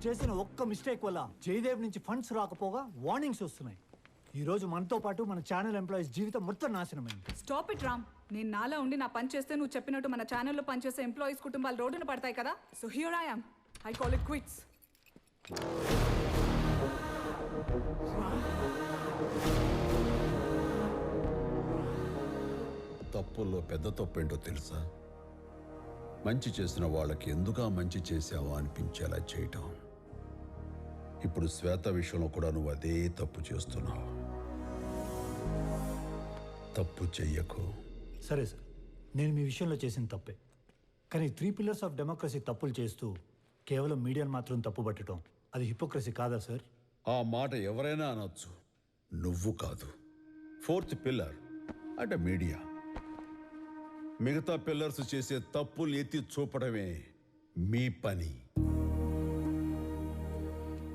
ఇప్పుడు చేసిన ఒక్క మిస్టేక్ వల్ల జయదేవ్ నుంచి ఫండ్స్ రాకపోగా వార్నింగ్స్ వస్తున్నాయి. ఈ రోజు మనతో పాటు మన ఛానల్ ఎంప్లాయీస్ జీవితం మొత్తం నాశనమైంది. Stop it Ram. నేను నాలా ఉండి నా పని చేస్తే నువ్వు చెప్పినట్టు మన ఛానల్లో పనిచేసే ఎంప్లాయీస్ కుటుంబాలు రోడ్డున పడతాయి కదా? So here I am I call it quits తప్పుల్లో పెద్ద తప్పేంటో తెలుసా? మంచి చేసిన వాళ్ళకి ఎందుకా మంచి చేశావా అనిపించేలా చేయటం. ఇప్పుడు శ్వేత విషయంలో కూడా నువ్వు అదే తప్పు చేస్తున్నావు. తప్పు చెయ్యకు. సరే సార్ నేను మీ విషయంలో చేసిన తప్పే. కానీ త్రీ పిల్లర్స్ ఆఫ్ డెమోక్రసీ తప్పులు చేస్తూ కేవలం మీడియాను మాత్రం తప్పు పట్టడం అది హిపోక్రసీ కాదా సార్? ఆ మాట ఎవరైనా అనొచ్చు. నువ్వు కాదు. ఫోర్త్ పిల్లర్ అంటే మీడియా. మిగతా పిల్లర్స్ చేసే తప్పులు ఎత్తి చూపడమే మీ పని.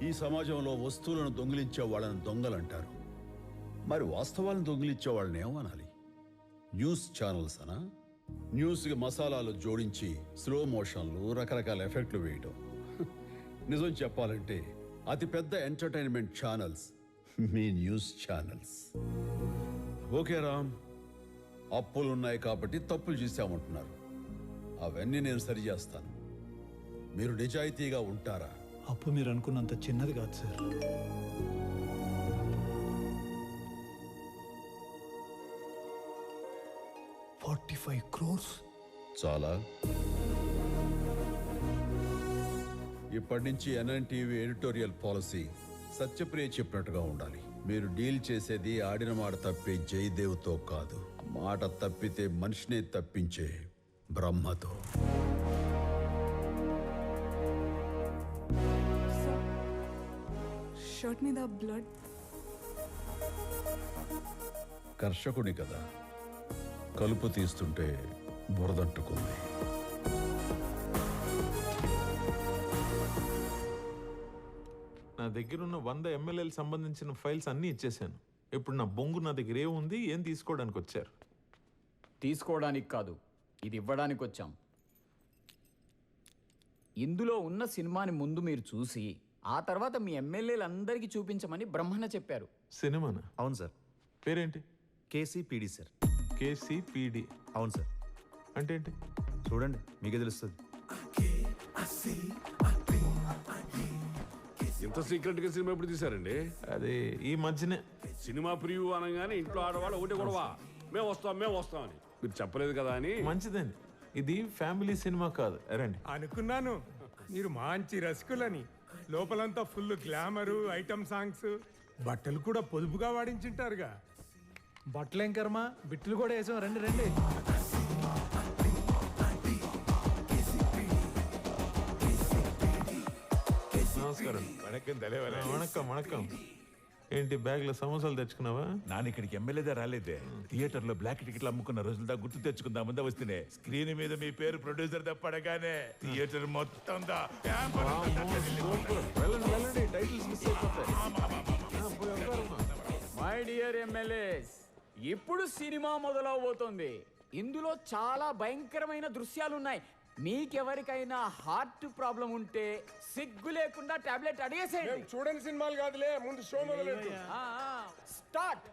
ఈ సమాజంలో వస్తువులను దొంగిలించే వాళ్ళని దొంగలంటారు మరి వాస్తవాలను దొంగిలించే వాళ్ళని ఏమనాలి? న్యూస్ ఛానల్స్ అనా? న్యూస్కి మసాలాలు జోడించి స్లో మోషన్లు రకరకాల ఎఫెక్ట్లు వేయటం. నిజం చెప్పాలంటే అతిపెద్ద ఎంటర్టైన్మెంట్ ఛానల్స్ మీ న్యూస్ ఛానల్స్. ఓకే రామ్ అప్పులు ఉన్నాయి కాబట్టి తప్పులు చేశామంటున్నారు. అవన్నీ నేను సరిచేస్తాను. మీరు నిజాయితీగా ఉంటారా? అప్పు మీరు అనుకున్నంత చిన్నది కాదు సార్. Forty five crores. చాలా. ఇప్పటి నుంచి ఎన్ఎన్టీవీ ఎడిటోరియల్ పాలసీ సత్యప్రియ చెప్పినట్టుగా ఉండాలి. మీరు డీల్ చేసేది ఆడిన మాట తప్పే జయదేవ్తో కాదు. మాట తప్పితే మనిషినే తప్పించే బ్రహ్మతో. షర్ట్ మీద బ్లడ్. కర్షకుని కదా కలుపు తీస్తుంటే బురదంటుకుంది నా దగ్గర ఉన్న వంద ఎమ్మెల్యేలు సంబంధించిన ఫైల్స్ అన్నీ ఇచ్చేసాను ఇప్పుడు నా బొంగు నా దగ్గర ఏ ఉంది ఏం తీసుకోవడానికి వచ్చారు? తీసుకోవడానికి కాదు ఇది ఇవ్వడానికి వచ్చాం. ఇందులో ఉన్న సినిమాని ముందు మీరు చూసి ఆ తర్వాత మీ ఎమ్మెల్యేలందరికీ చూపించమని బ్రహ్మణ చెప్పారు. సినిమానా? అవును సార్. పేరేంటి? KCPD sir. కేసీపీడి. అవును సార్. అంటే ఏంటి చూడండి మీకే తెలుస్తుంది. ఇంత సీక్రెట్గా సినిమా ఎప్పుడు తీశారండి? అది ఈ మధ్యనే. సినిమా ప్రివ్యూ అనగానే ఇంట్లో ఆడవాళ్ళు ఒకటి గొడవ. మేము వస్తాం మేము వస్తాం అని మీరు చెప్పలేదు కదా అని. మంచిదండి. ఇది ఫ్యామిలీ సినిమా కాదు. రండి. అనుకున్నాను. మీరు మంచి రసికులని. లోపలంతా ఫుల్ గ్లామరు ఐటమ్ సాంగ్స్. బట్టలు కూడా పొదుపుగా వాడించుంటారుగా. బట్టలేం కర్మ బిట్లు కూడా వేసాం. రండి రండి. నమస్కారం. ఆ, వణక్కం వణక్కం. ఏంటి బ్యాగ్లో సమోసాలు తెచ్చుకున్నావా? నాన్న ఇక్కడికి ఎమ్మెల్యేదే రాలేదే. థియేటర్లో బ్లాక్ టికెట్లు అమ్ముకున్న రోజులదా గుర్తు తెచ్చుకుందామందా వస్తేనే. స్క్రీన్ మీద మీ పేరు ప్రొడ్యూసర్ పడగానే థియేటర్ మొత్తం దా. పేపర్ అంతా సూపర్. వెళ్ళండి వెళ్ళండి. టైటిల్స్ మిస్ అయిపోతాయి. మై డియర్ ఎమ్మెల్యేస్ ఇప్పుడు సినిమా మొదలవబోతోంది ఇందులో చాలా భయంకరమైన దృశ్యాలు ఉన్నాయి మీకెవరికైనా హార్ట్ ప్రాబ్లం ఉంటే సిగ్గు లేకుండా టాబ్లెట్ అడిగేసేయండి. చూడని సినిమాలు కాదులే ముందు షో మొదలెట్టు. స్టార్ట్.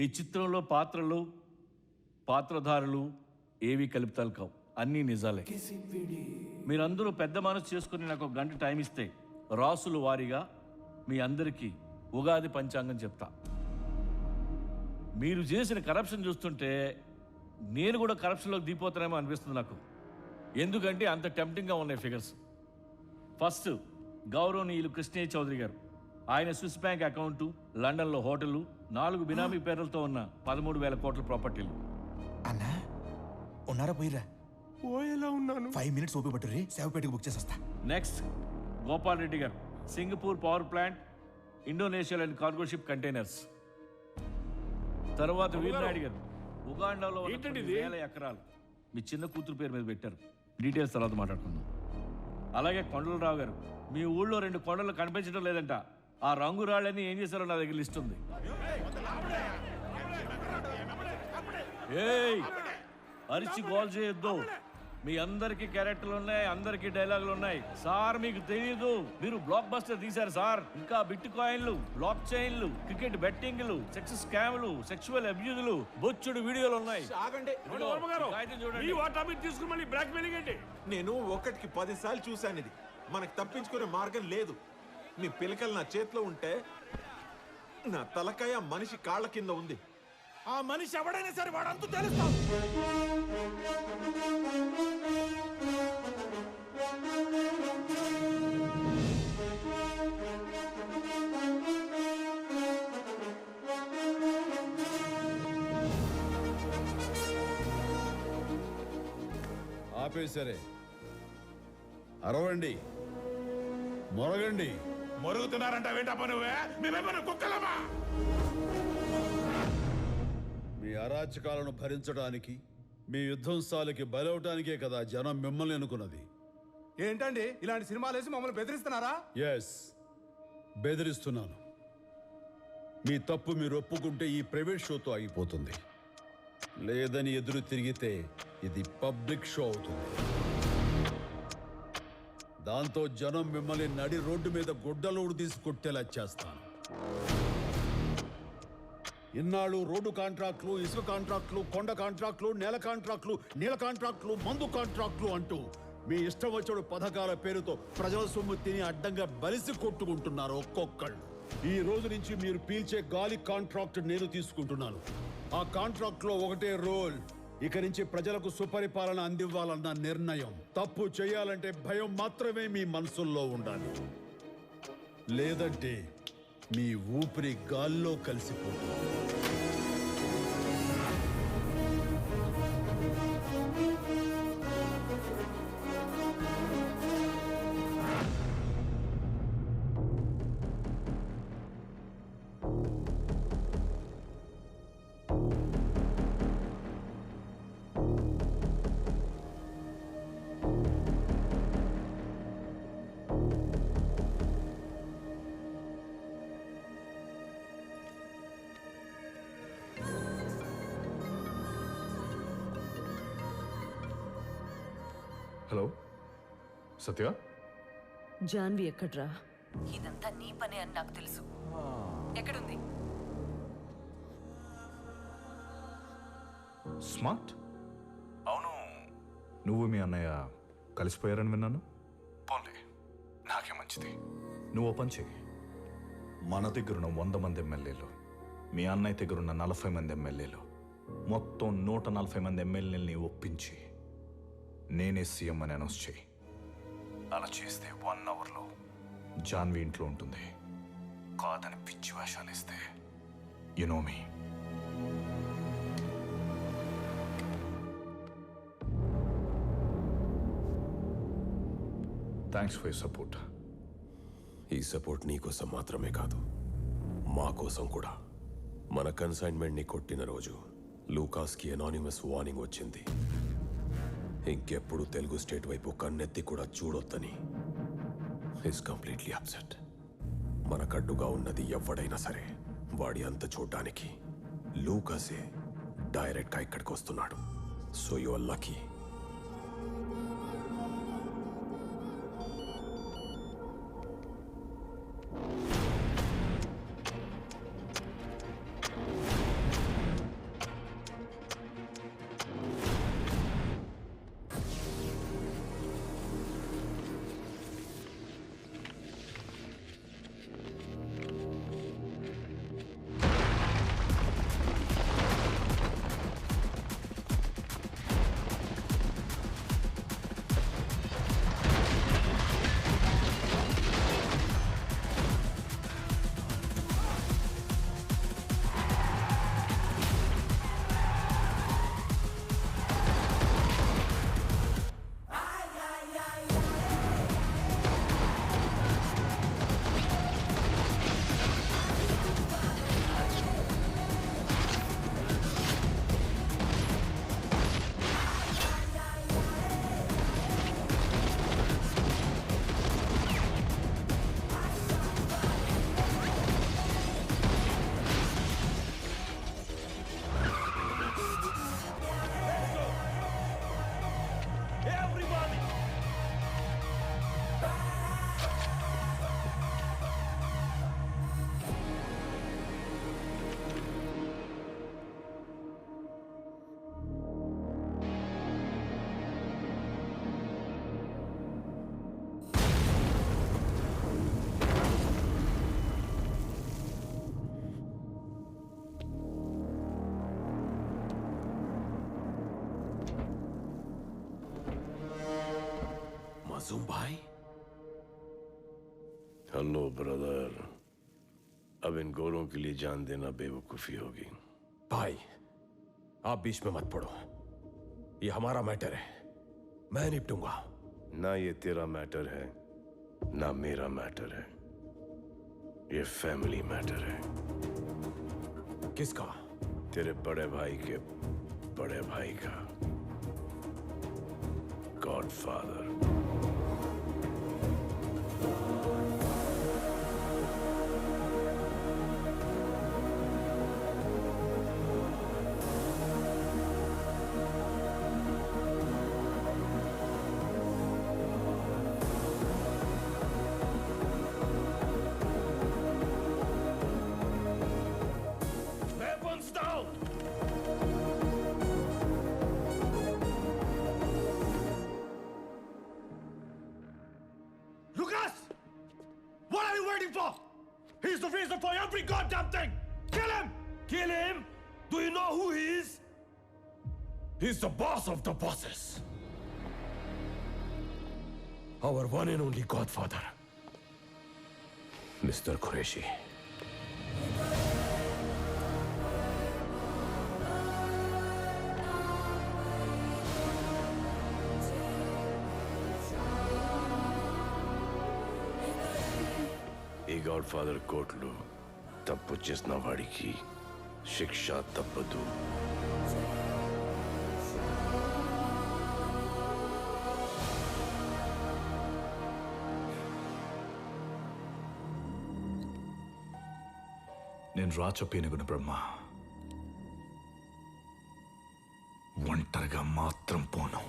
ఈ చిత్రంలో పాత్రలు పాత్రధారులు ఏవి కలుపుతాలు కావు. అన్నీ నిజాలే. మీరందరూ పెద్ద మనసు చేసుకుని నాకు ఒక గంట టైం ఇస్తే రాసులు వారీగా మీ అందరికీ ఉగాది పంచాంగం చెప్తా. మీరు చేసిన కరప్షన్ చూస్తుంటే నేను కూడా కరప్షన్లోకి దిగిపోతానేమో అనిపిస్తుంది నాకు. ఎందుకంటే అంత టెంప్టింగ్గా ఉన్నాయి ఫిగర్స్ ఫస్ట్ గౌరవనీయులు కృష్ణయ్య చౌదరి గారు. ఆయన స్విస్ బ్యాంక్ అకౌంటు లండన్లో హోటళ్ళు నాలుగు బినామీ పేర్లతో ఉన్న పదమూడు వేల కోట్ల ప్రాపర్టీలు. అన్నా ఉన్నారా పోయిరా ఓ ఎలా ఉన్నాను. ఫైవ్ మినిట్స్ ఓపి పట్టుర్రి సేవపేటకు బుక్ చేసేస్తా. నెక్స్ట్ గోపాల్ రెడ్డి గారు. Singapore power plant Indonesia and cargo ship containers తర్వాత వీరనాయుడు గారు ఉగాండాలో ఉన్న ఏంటండి కొన్ని ఇది? వేల ఎకరాలు. మీ చిన్న కూతురు పేరు మీద పెట్టారు. డీటెయిల్స్ తర్వాత మాట్లాడుకుందాం. అలాగే కొండలరావు గారు మీ ఊళ్ళో రెండు కొండలు కనిపించడం లేదంట. ఆ రంగు రాళ్ళని ఏం చేశారో నా దగ్గర లిస్ట్ ఉంది. ఏయ్ అరిచి గోల్ చేయొద్దు. మీ అందరికి క్యారెక్టర్లు ఉన్నాయి అందరికి డైలాగులు ఉన్నాయి. సార్ మీకు తెలియదు మీరు బ్లాక్ బస్టర్ తీశారు సార్. ఇంకా బిట్ కాయిన్లు బ్లాక్ చైన్లు క్రికెట్ బెట్టింగ్లు సెక్స్ స్కామ్లు సెక్షువల్ అబ్యూజులు బొచ్చుడు వీడియోలు ఉన్నాయి. నేను ఒకటికి పది సార్లు చూశాను ఇది. మనకు తప్పించుకునే మార్గం లేదు. మీ పిలకలు నా చేతిలో ఉంటే నా తలకాయ మనిషి కాళ్ళ కింద ఉంది. ఆ మనిషి ఎవడైనా సరే వాడంతా తెలుస్తాం. ఆపేసరే అరవండి. మొరగండి. మరుగుతున్నారంట ఏంటప్ప నువ్వే? మేమేమన్నా కుక్కలమా? మీ అరాచకాలను భరించడానికి మీ యుద్ధంసాలకి బలవటానికే కదా జనం మిమ్మల్ని అనుకున్నది. ఏంటండి? ఇలాంటి సినిమాలు వేసి మమ్మల్ని బెదిరిస్తున్నారా? ఎస్ బెదిరిస్తున్నాను. మీ తప్పు మీరు ఒప్పుకుంటే ఈ ప్రైవేట్ షోతో ఆగిపోతుంది. లేదని ఎదురు తిరిగితే ఇది పబ్లిక్ షో అవుతుంది. దాంతో జనం మిమ్మల్ని నడి రోడ్డు మీద గుడ్డలోడు తీసి కొట్టేలా చేస్తాను. ఇన్నాళ్ళు రోడ్డు కాంట్రాక్టులు ఇసుక కాంట్రాక్టులు కొండ కాంట్రాక్టులు నేల కాంట్రాక్టులు నీళ్ళ కాంట్రాక్టులు మందు కాంట్రాక్టులు అంటూ మీ ఇష్టం వచ్చాడు పథకాల పేరుతో ప్రజల సొమ్ము తిని అడ్డంగా బలిసి కొట్టుకుంటున్నారు ఒక్కొక్కళ్ళు. ఈ రోజు నుంచి మీరు పీల్చే గాలి కాంట్రాక్ట్ నేను తీసుకుంటున్నాను. ఆ కాంట్రాక్ట్లో ఒకటే రోల్. ఇక నుంచి ప్రజలకు సుపరిపాలన అందివ్వాలన్న నిర్ణయం. తప్పు చేయాలంటే భయం మాత్రమే మీ మనసుల్లో ఉండాలి. లేదంటే మీ ఊపిరి గాల్లో కలిసిపోతుంది. సత్య జాన్వి ఎక్కడ్రా? ఇదంతా నీ పనే అని నాకు తెలుసు. ఎక్కడుంది? స్మార్ట్? అవును. నువ్వు మీ అన్నయ్య కలిసిపోయారని విన్నాను? పోన్లే. నాకే మంచిది. నువ్వు పని చెయ్యి. మన దగ్గరున్న వంద మంది ఎమ్మెల్యేలు మీ అన్నయ్య దగ్గరున్న నలభై మంది ఎమ్మెల్యేలు మొత్తం నూట నలభై మంది ఎమ్మెల్యేలని ఒప్పించి నేనే సీఎం అని అనౌన్స్ చేయి అలా చేస్తే వన్ అవర్లో జాన్వి ఇంట్లో ఉంటుంది. కాదని పిచ్చి వేషాలు ఇస్తే you know me thanks for your support ఈ సపోర్ట్ నీకోసం మాత్రమే కాదు మా కోసం కూడా. మన కన్సైన్మెంట్ని కొట్టిన రోజు లూకాస్కి అనానిమస్ వార్నింగ్ వచ్చింది. ఇంకెప్పుడు తెలుగు స్టేట్ వైపు కన్నెత్తి కూడా చూడొద్దని. ఇస్ కంప్లీట్లీ అప్సెట్ మనకడ్డుగా ఉన్నది ఎవడైనా సరే వాడి అంత చూడ్డానికి లూకాసే డైరెక్ట్గా ఇక్కడికి వస్తున్నాడు సో యువర్ లక్కీ मासूम भाई हेलो ब्रदर अब इन गोरों के लिए जान देना बेवकूफ़ी होगी। भाई आप बीच में मत पड़ो। ये हमारा मैटर है। मैं निपटूँगा। ना ये तेरा मैटर है ना मेरा मैटर है। ये फैमिली मैटर है। किसका? तेरे बड़े भाई के बड़े भाई का। Godfather Weapons Thank you. He's the boss of the bosses. Our one and only godfather. Mr. Qureshi. ఈ గాడ్ ఫాదర్ కోర్టులో తప్పు చేసిన వాడికి శిక్ష తప్పదు నేను రాచపేనుగును బ్రహ్మ. ఒంటరిగా మాత్రం పోను.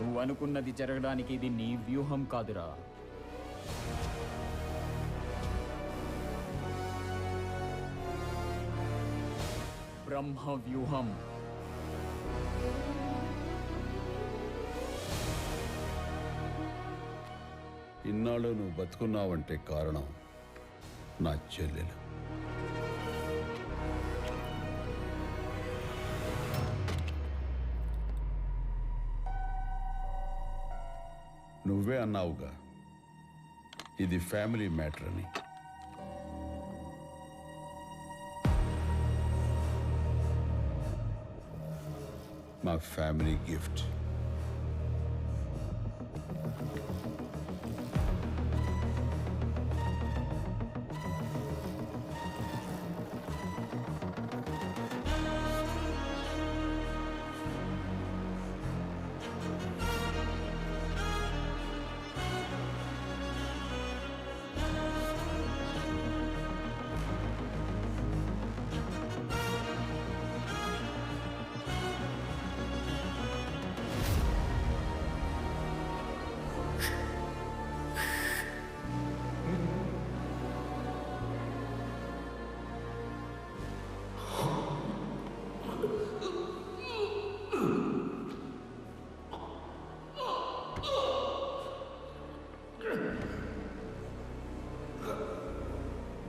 నువ్వు అనుకున్నది జరగడానికి ఇది నీ వ్యూహం కాదురా. బ్రహ్మ వ్యూహం. ఇన్నాళ్ళు నువ్వు బతుకున్నావంటే కారణం నా చెల్లెలు. నువ్వే అన్నావుగా. ఇది ఫ్యామిలీ మ్యాటర్ అని. మా ఫ్యామిలీ గిఫ్ట్.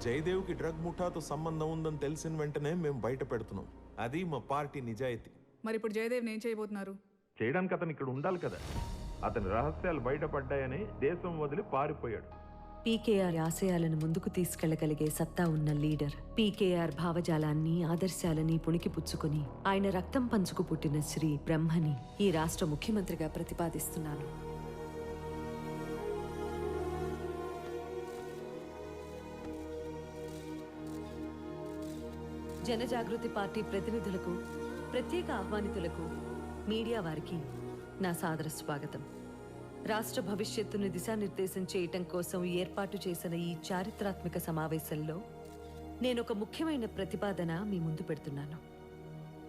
జయదేవ్కి డ్రగ్ ముఠాతో సంబంధం ఉందని తెలిసిన వెంటనే మేము బయట పెడుతున్నాం. అది మా పార్టీ నిజాయితీ. మరి ఇప్పుడు జయదేవ్ ఏం చేయబోతున్నారు? చేయడానికి అతను ఇక్కడ ఉండాలి కదా. అతని రహస్యాలు బయటపడ్డాయని దేశం వదిలి పారిపోయాడు. పీకేఆర్ ఆశయాలను ముందుకు తీసుకెళ్ళగలిగే సత్తా ఉన్న లీడర్. పీకేఆర్ భావజాలాన్ని ఆదర్శాలని పుణికిపుచ్చుకుని ఆయన రక్తం పంచుకు పుట్టిన శ్రీ బ్రహ్మని ఈ రాష్ట్ర ముఖ్యమంత్రిగా ప్రతిపాదిస్తున్నాను. జనజాగృతి పార్టీ ప్రతినిధులకు ప్రత్యేక ఆహ్వానితులకు మీడియా వారికి నా సాదర స్వాగతం. రాష్ట్ర భవిష్యత్తును దిశానిర్దేశం చేయటం కోసం ఏర్పాటు చేసిన ఈ చారిత్రాత్మక సమావేశంలో నేను ఒక ముఖ్యమైన ప్రతిపాదన మీ ముందు పెడుతున్నాను.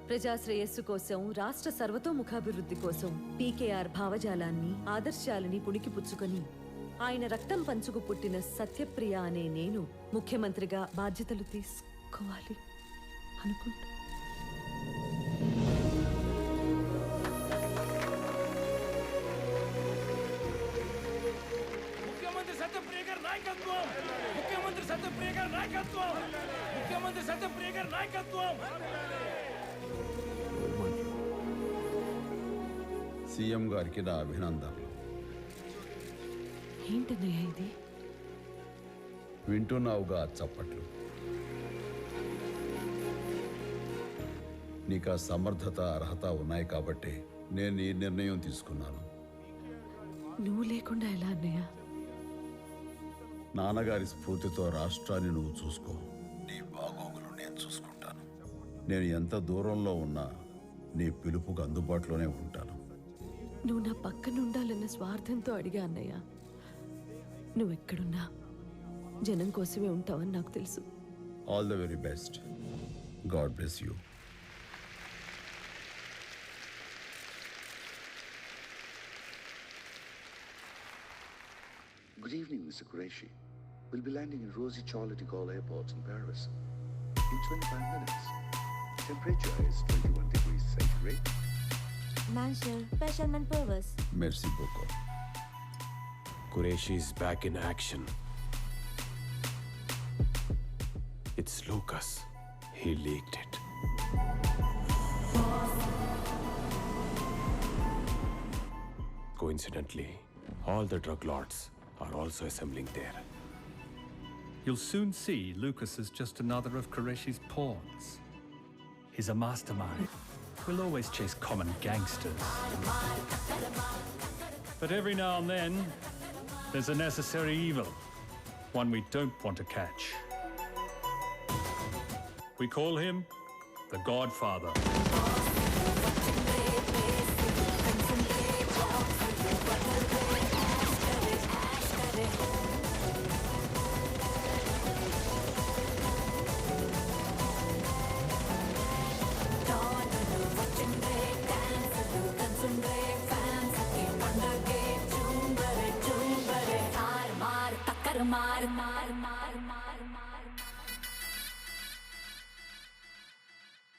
ప్రజాశ్రేయస్సు కోసం రాష్ట్ర సర్వతోముఖాభివృద్ధి కోసం పీకేఆర్ భావజాలాన్ని ఆదర్శాలని పుణికిపుచ్చుకొని ఆయన రక్తం పంచుకు పుట్టిన సత్యప్రియ అనే నేను ముఖ్యమంత్రిగా బాధ్యతలు తీసుకోవాలి. అనుకుంటా. ముఖ్యమంత్రి సత్యప్రియ గారి నాయకత్వం. ముఖ్యమంత్రి సత్యప్రియ గారి నాయకత్వం. ముఖ్యమంత్రి సత్యప్రియ గారి నాయకత్వం. సీఎం గారికి నా అభినందనలు. ఏంటన్నయ్య ఇది? వింటున్నావుగా చప్పట్లు. నీకు ఆ సమర్థత అర్హత ఉన్నాయి కాబట్టి నేను ఈ నిర్ణయం తీసుకున్నాను. నువ్వు లేకుండా ఎలా అన్నయ్య? నాన్నగారి స్ఫూర్తితో రాష్ట్రాన్ని నువ్వు చూసుకో. నీ బాగోగులు నేను చూసుకుంటాను. నేను ఎంత దూరంలో ఉన్నా నీ పిలుపుకు అందుబాటులోనే ఉంటాను. నువ్వు నా పక్కన ఉండాలన్న స్వార్థంతో అడిగా అన్నయ్య. నువ్వు ఎక్కడున్నా? జనం కోసమే ఉంటావని నాకు తెలుసు. All the very best God bless you Good evening, Mr. Qureshi. We'll be landing in rosy Charles de Gaulle Airport in Paris in 25 minutes. Temperature is 21 degrees centigrade. Mansion, Pesherman Purvis. Merci beaucoup. Qureshi is back in action. It's Lucas. He leaked it. Coincidentally, all the drug lords are also assembling there. You'll soon see Lucas is just another of Qureshi's pawns. He's a mastermind. We'll always chase common gangsters. But every now and then, there's a necessary evil, one we don't want to catch. We call him the Godfather.